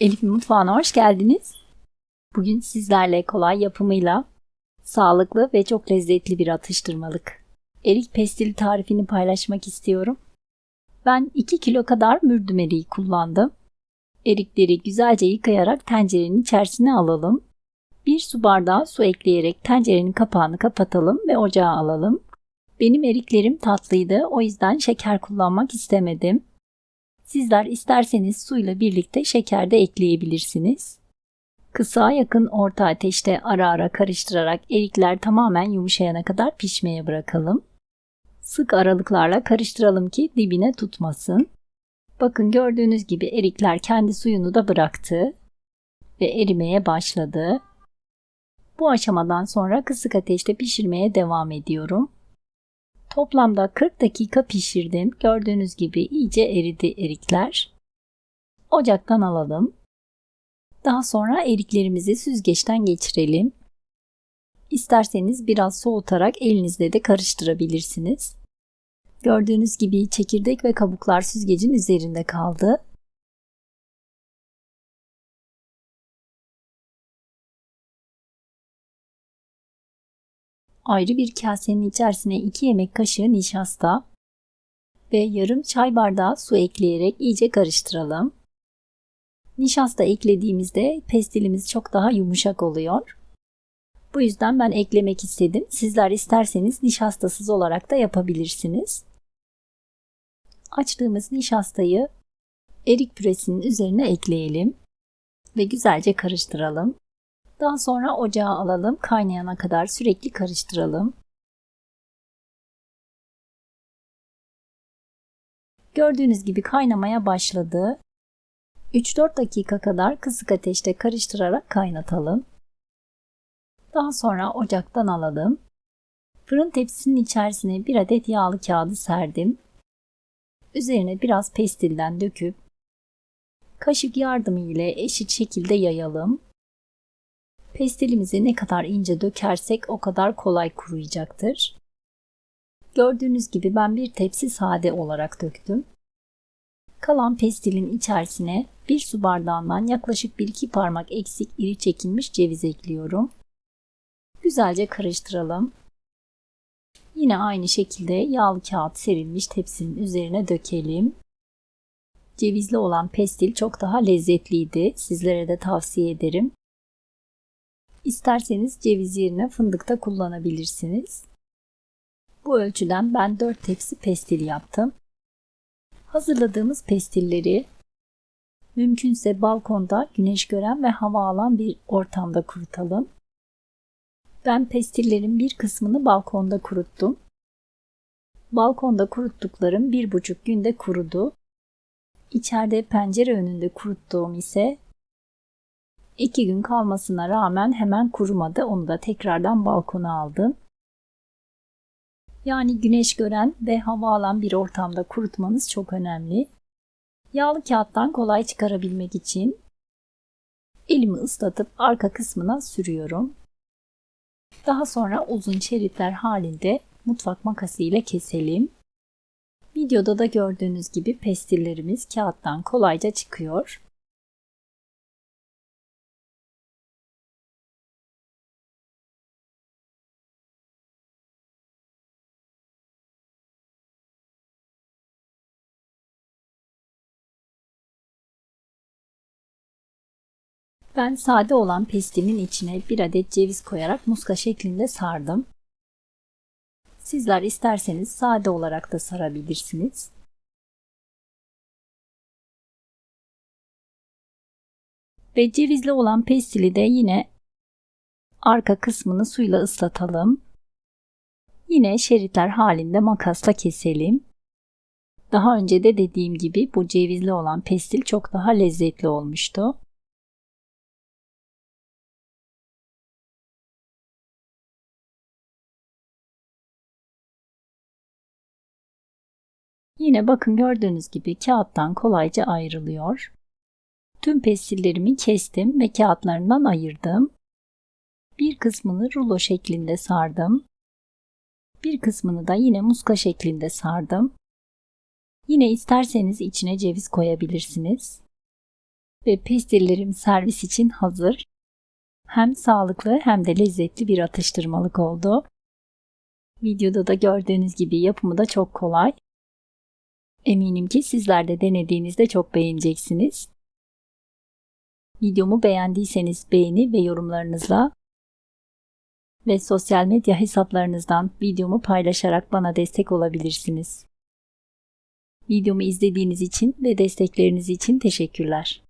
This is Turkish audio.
Elif'in mutfağına hoş geldiniz. Bugün sizlerle kolay yapımıyla sağlıklı ve çok lezzetli bir atıştırmalık. Erik pestili tarifini paylaşmak istiyorum. Ben 2 kilo kadar mürdüm eriği kullandım. Erikleri güzelce yıkayarak tencerenin içerisine alalım. 1 su bardağı su ekleyerek tencerenin kapağını kapatalım ve ocağa alalım. Benim eriklerim tatlıydı o yüzden şeker kullanmak istemedim. Sizler isterseniz suyla birlikte şeker de ekleyebilirsiniz. Kısa yakın orta ateşte ara ara karıştırarak erikler tamamen yumuşayana kadar pişmeye bırakalım. Sık aralıklarla karıştıralım ki dibine tutmasın. Bakın gördüğünüz gibi erikler kendi suyunu da bıraktı ve erimeye başladı. Bu aşamadan sonra kısık ateşte pişirmeye devam ediyorum. Toplamda 40 dakika pişirdim. Gördüğünüz gibi iyice eridi erikler. Ocaktan alalım. Daha sonra eriklerimizi süzgeçten geçirelim. İsterseniz biraz soğutarak elinizle de karıştırabilirsiniz. Gördüğünüz gibi çekirdek ve kabuklar süzgecin üzerinde kaldı. Ayrı bir kasenin içerisine 2 yemek kaşığı nişasta ve yarım çay bardağı su ekleyerek iyice karıştıralım. Nişasta eklediğimizde pestilimiz çok daha yumuşak oluyor. Bu yüzden ben eklemek istedim. Sizler isterseniz nişastasız olarak da yapabilirsiniz. Açtığımız nişastayı erik püresinin üzerine ekleyelim ve güzelce karıştıralım. Daha sonra ocağa alalım. Kaynayana kadar sürekli karıştıralım. Gördüğünüz gibi kaynamaya başladı. 3-4 dakika kadar kısık ateşte karıştırarak kaynatalım. Daha sonra ocaktan alalım. Fırın tepsisinin içerisine bir adet yağlı kağıdı serdim. Üzerine biraz pestilden döküp kaşık yardımı ile eşit şekilde yayalım. Pestilimizi ne kadar ince dökersek o kadar kolay kuruyacaktır. Gördüğünüz gibi ben bir tepsi sade olarak döktüm. Kalan pestilin içerisine bir su bardağından yaklaşık 1-2 parmak eksik iri çekilmiş ceviz ekliyorum. Güzelce karıştıralım. Yine aynı şekilde yağlı kağıt serilmiş tepsinin üzerine dökelim. Cevizli olan pestil çok daha lezzetliydi. Sizlere de tavsiye ederim. İsterseniz ceviz yerine fındık da kullanabilirsiniz. Bu ölçüden ben 4 tepsi pestil yaptım. Hazırladığımız pestilleri mümkünse balkonda güneş gören ve hava alan bir ortamda kurutalım. Ben pestillerin bir kısmını balkonda kuruttum. Balkonda kuruttuklarım bir buçuk günde kurudu. İçeride pencere önünde kuruttuğum ise İki gün kalmasına rağmen hemen kurumadı. Onu da tekrardan balkona aldım. Yani güneş gören ve hava alan bir ortamda kurutmanız çok önemli. Yağlı kağıttan kolay çıkarabilmek için elimi ıslatıp arka kısmına sürüyorum. Daha sonra uzun şeritler halinde mutfak makası ile keselim. Videoda da gördüğünüz gibi pestillerimiz kağıttan kolayca çıkıyor. Ben sade olan pestinin içine bir adet ceviz koyarak muska şeklinde sardım. Sizler isterseniz sade olarak da sarabilirsiniz. Ve cevizli olan pestili de yine arka kısmını suyla ıslatalım. Yine şeritler halinde makasla keselim. Daha önce de dediğim gibi bu cevizli olan pestil çok daha lezzetli olmuştu. Yine bakın gördüğünüz gibi kağıttan kolayca ayrılıyor. Tüm pestillerimi kestim ve kağıtlarından ayırdım. Bir kısmını rulo şeklinde sardım. Bir kısmını da yine muska şeklinde sardım. Yine isterseniz içine ceviz koyabilirsiniz. Ve pestillerim servis için hazır. Hem sağlıklı hem de lezzetli bir atıştırmalık oldu. Videoda da gördüğünüz gibi yapımı da çok kolay. Eminim ki sizler de denediğinizde çok beğeneceksiniz. Videomu beğendiyseniz beğeni ve yorumlarınızla ve sosyal medya hesaplarınızdan videomu paylaşarak bana destek olabilirsiniz. Videomu izlediğiniz için ve destekleriniz için teşekkürler.